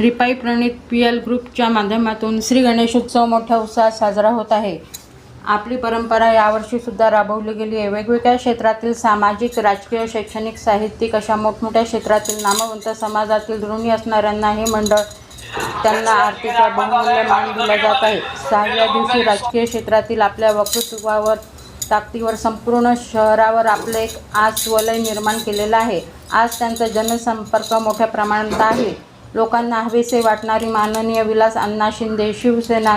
रिपाई प्रणित P L ग्रुपच्या माध्यमातून श्री गणेशोत्सव मोठ्या उत्साहात साजरा होत आहे. आपली परंपरा यावर्षीसुद्धा राबवली गेली आहे. वेगवेगळ्या क्षेत्रातील सामाजिक राजकीय शैक्षणिक साहित्यिक अशा मोठमोठ्या क्षेत्रातील नामवंत समाजातील ऋणी असणाऱ्यांना हे मंडळ त्यांना आरतीचा बहुमूल्य मान दिला जात आहे. सहाव्या दिवशी राजकीय क्षेत्रातील आपल्या वक्तृत्वावर ताकदीवर संपूर्ण शहरावर आपलं एक आज वलय निर्माण केलेलं आहे. आज त्यांचा जनसंपर्क मोठ्या प्रमाणात आहे. लोकांना हवेसे वाटणारी माननीय विलास अण्णा शिंदे शिवसेना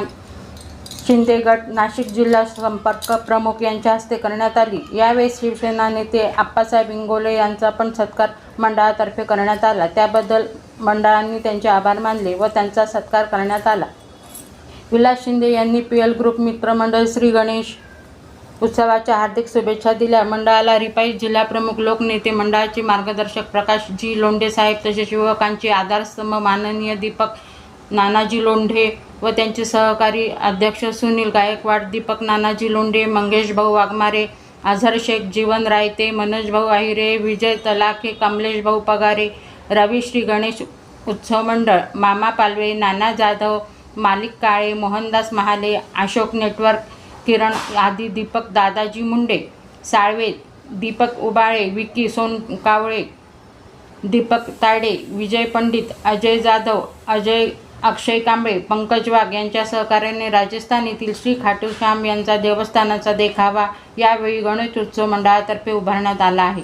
शिंदे गट नाशिक जिल्हा संपर्क प्रमुख यांच्या हस्ते करण्यात आली. यावेळी शिवसेना नेते आप्पासाहेब इंगोले यांचा पण सत्कार मंडळातर्फे करण्यात आला. त्याबद्दल मंडळांनी त्यांचे आभार मानले व त्यांचा सत्कार करण्यात आला. विलास शिंदे यांनी पी एल ग्रुप मित्रमंडळ श्री गणेश उत्सवाच्या हार्दिक शुभेच्छा दिल्या. मंडळाला रिपाई जिल्हाप्रमुख लोकनेते मंडळाचे मार्गदर्शक प्रकाश जी लोंढे साहेब तसेच युवकांचे आधारस्तंभ माननीय दीपक नानाजी लोंढे व त्यांचे सहकारी अध्यक्ष सुनील गायकवाड दीपक नानाजी लोंढे मंगेश भाऊ वाघमारे आझर शेख जीवन रायते मनोज भाऊ आहिरे विजय तलाखे कमलेश भाऊ पगारे रवी श्री गणेश उत्सव मंडळ मामा पालवे नाना जाधव मालिक काळे मोहनदास महाले अशोक नेटवर्क किरण आदी दीपक दादाजी मुंडे साळवे दीपक उबाळे विकी सोनकावळे दीपक ताडे विजय पंडित अजय जाधव अजय अक्षय कांबळे पंकज वाघ यांच्या सहकार्याने राजस्थान येथील श्री खाटू श्याम यांचा देवस्थानाचा देखावा यावेळी गणेश उत्सव मंडळातर्फे उभारण्यात आला आहे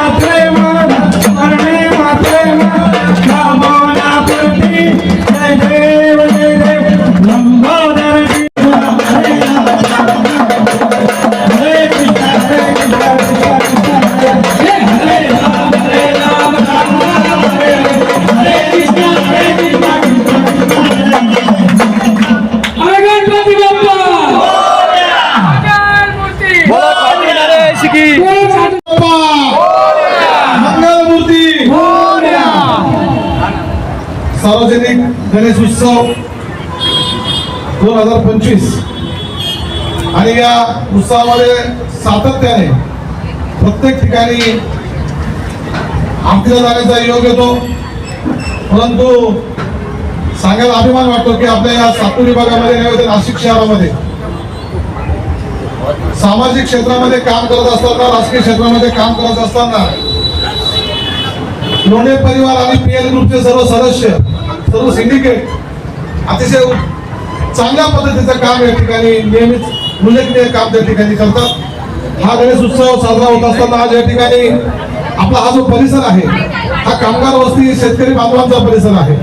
मंगलमूर्ती! सार्वजनिक गणेश उत्सव दोन हजार पंचवीस. आणि या उत्सवामध्ये सातत्याने प्रत्येक ठिकाणी आमच्या जाण्याचा योग येतो. परंतु सांगायला अभिमान वाटतो की आपल्या या सातूर विभागामध्ये नव्हे तर नाशिक शहरामध्ये. सामाजिक क्षेत्रामध्ये काम करत असताना राजकीय क्षेत्रामध्ये काम करत असताना लोणे परिवार आणि पीएल ग्रुपचे सर्व सदस्य सर्व सिंडिकेट अतिशय चांगल्या पद्धतीचं काम या ठिकाणी नेहमीच उल्लेखनीय काम त्या ठिकाणी करतात. हा गणेश उत्सव साजरा होत असताना आज या ठिकाणी आपला हा जो परिसर आहे हा कामगार वस्ती शेतकरी बांधवांचा परिसर आहे.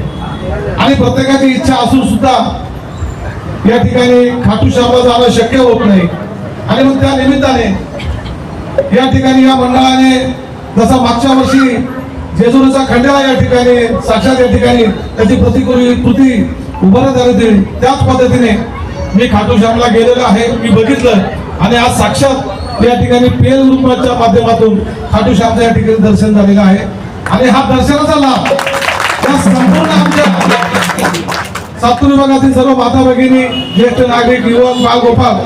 आणि प्रत्येकाची इच्छा असून सुद्धा या ठिकाणी खाटू श्यामला जाणं शक्य होत नाही. आणि मग त्या निमित्ताने या ठिकाणी या मंडळाने जसा मागच्या वर्षी जेजुरीचा खंडेला या ठिकाणी साक्षात या ठिकाणी त्याची प्रतिकृती कृती उभारण्यात आली होती. त्याच पद्धतीने मी खाटू श्यामला गेलेलो आहे मी बघितलं. आणि आज साक्षात या ठिकाणी पेल ग्रुपच्या माध्यमातून खाटू श्यामचं या ठिकाणी दर्शन झालेलं आहे. आणि हा दर्शनाचा लाभ या संपूर्ण आमच्या सातूर विभागातील सर्व माता भगिनी ज्येष्ठ नागरिक युवक बालगोपाल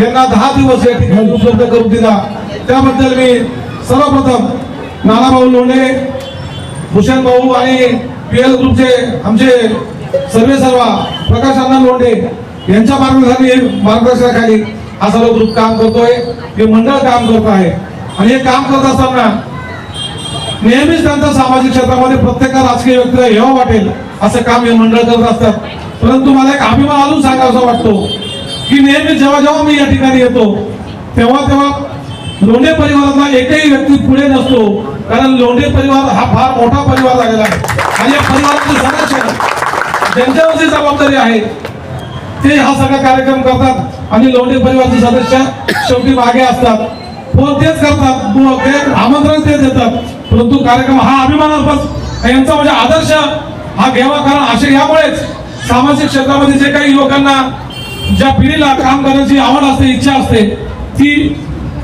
यांना दहा दिवस या ठिकाणी उपलब्ध करून दिला. त्याबद्दल मी सर्वप्रथम नानाभाऊ लोणे भूषण भाऊ आणि पी एल ग्रुपचे आमचे सर्वे सर्वा प्रकाश अण्णा लोंढे यांच्या मार्गदर्शनाखाली मार्गदर्शनाखाली हा सर्व ग्रुप काम करतोय. हे मंडळ काम करत आहे. आणि हे काम करत असताना नेहमीच त्यांचा सामाजिक क्षेत्रामध्ये प्रत्येका राजकीय व्यक्तीला हेवा वाटेल असं काम हे मंडळ करत असतात. परंतु मला एक अभिमान अजून सांगावा वाटतो. की नेहमी जेव्हा जेव्हा मी या ठिकाणी येतो तेव्हा तेव्हा लोंढे परिवारातला एकही व्यक्ती पुढे नसतो. कारण लोंढे परिवार हा फार मोठा परिवार झालेला आहे. आणि या परिवाराचे सदस्य ज्यांच्यावरची जबाबदारी आहे ते हा सगळा कार्यक्रम करतात. आणि लोंढे परिवारचे सदस्य शेवटी मागे असतात. फोन तेच करतात ते आमंत्रण तेच देतात. परंतु कार्यक्रम हा अभिमानास्पद यांचा म्हणजे आदर्श हा घ्यावा कारण असे यामुळेच सामाजिक क्षेत्रामध्ये जे काही युवकांना ज्या पिढीला काम करण्याची आवड असते इच्छा असते ती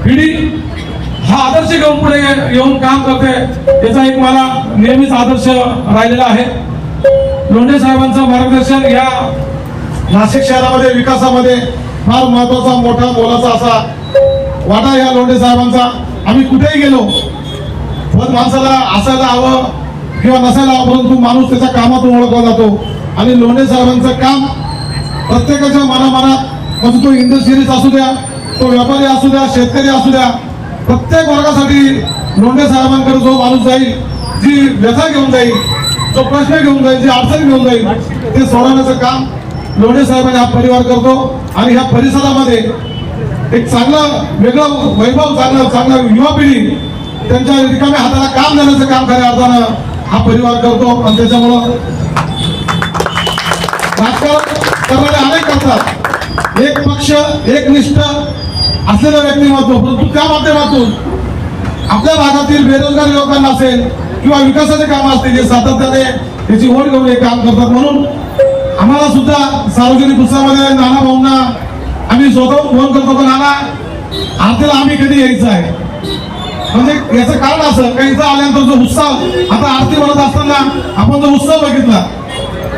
पिढी हा आदर्श घेऊन पुढे येऊन काम करते याचा एक मला नेहमीच आदर्श राहिलेला आहे. लोंढे साहेबांचं मार्गदर्शन या नाशिक शहरामध्ये विकासामध्ये फार महत्त्वाचा मोठा मोलाचा असा वाटा या लोंढे साहेबांचा. आम्ही कुठेही गेलो पण माणसाला असायला हवं किंवा नसायला हवं परंतु माणूस त्याच्या कामातून ओळखला जातो. आणि लोंढे साहेबांचं काम प्रत्येकाच्या मनामनात म्हणजे तो इंडस्ट्रीज असू द्या तो व्यापारी असू द्या शेतकरी असू द्या प्रत्येक वर्गासाठी लोंढे साहेबांकडे जो माणूस जाईल जी व्यथा घेऊन जाईल जो प्रश्न घेऊन जाईल जी अडचण घेऊन जाईल ते सोडवण्याचं काम लोंढे साहेबांनी हा परिवार करतो. आणि ह्या परिसरामध्ये एक चांगलं वेगळं वैभव चांगलं चांगलं युवा पिढी त्यांच्या रिकाम्या हाताला काम देण्याचं काम खऱ्या अर्थानं हा परिवार करतो. आणि त्याच्यामुळं राजकारण त्यामध्ये अनेक असतात एक पक्ष एक निष्ठ असलेलं व्यक्तिमत्व परंतु त्या माध्यमातून आपल्या भागातील बेरोजगार युवकांना असेल किंवा विकासाचे काम असतील जे सातत्याने त्याची ओढ घेऊन हे काम करतात. म्हणून आम्हाला सुद्धा सार्वजनिक उत्सवामध्ये नाना भाऊंना आम्ही स्वतः फोन करतो का नाना आरतीला आम्ही कधी यायचं आहे? म्हणजे याचं कारण असं काही इथं आल्यानंतर जो उत्साह आता आरती म्हणत असताना आपण जो उत्सव बघितला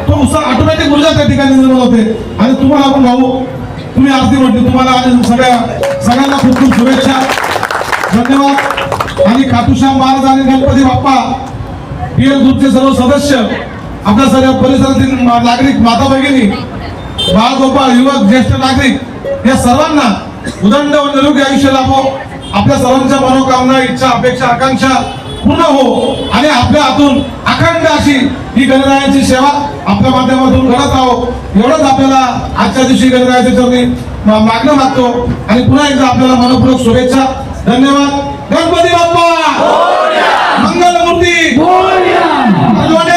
तो उत्साह ऑटोमॅटिक ऊर्जा त्या ठिकाणी निर्माण होते. आणि तुम्हाला आपण भाऊ तुम्ही आरती म्हटली तुम्हाला आणि सगळ्या सगळ्यांना खूप खूप शुभेच्छा. धन्यवाद. आणि खातुश्याम महाराज आणि गणपती बाप्पा पीएल ग्रुपचे सर्व सदस्य आपल्या सर्व परिसरातील नागरिक माता भगिनी बाळगोपाळ युवक ज्येष्ठ नागरिक या सर्वांना उदंड व निरोगी आयुष्य लाभो. आपल्या सर्वांच्या मनोकामना इच्छा अपेक्षा आकांक्षा पूर्ण हो. आणि आपल्या हातून अखंड अशी ही गणरायांची सेवा आपल्या माध्यमातून घडत आहो एवढंच आपल्याला आजच्या दिवशी गणरायाच्या चरणी मागणं मागतो. आणि पुन्हा एकदा आपल्याला मनपूर्वक शुभेच्छा. धन्यवाद. गणपती बाप्पा! मंगलमूर्ती!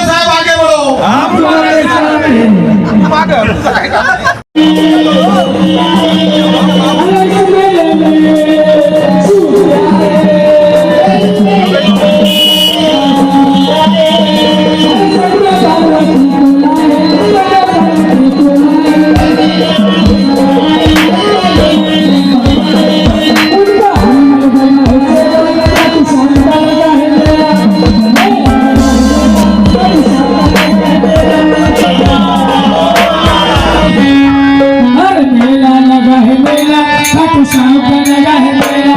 साहेब आगे बढ़ो. हर मेला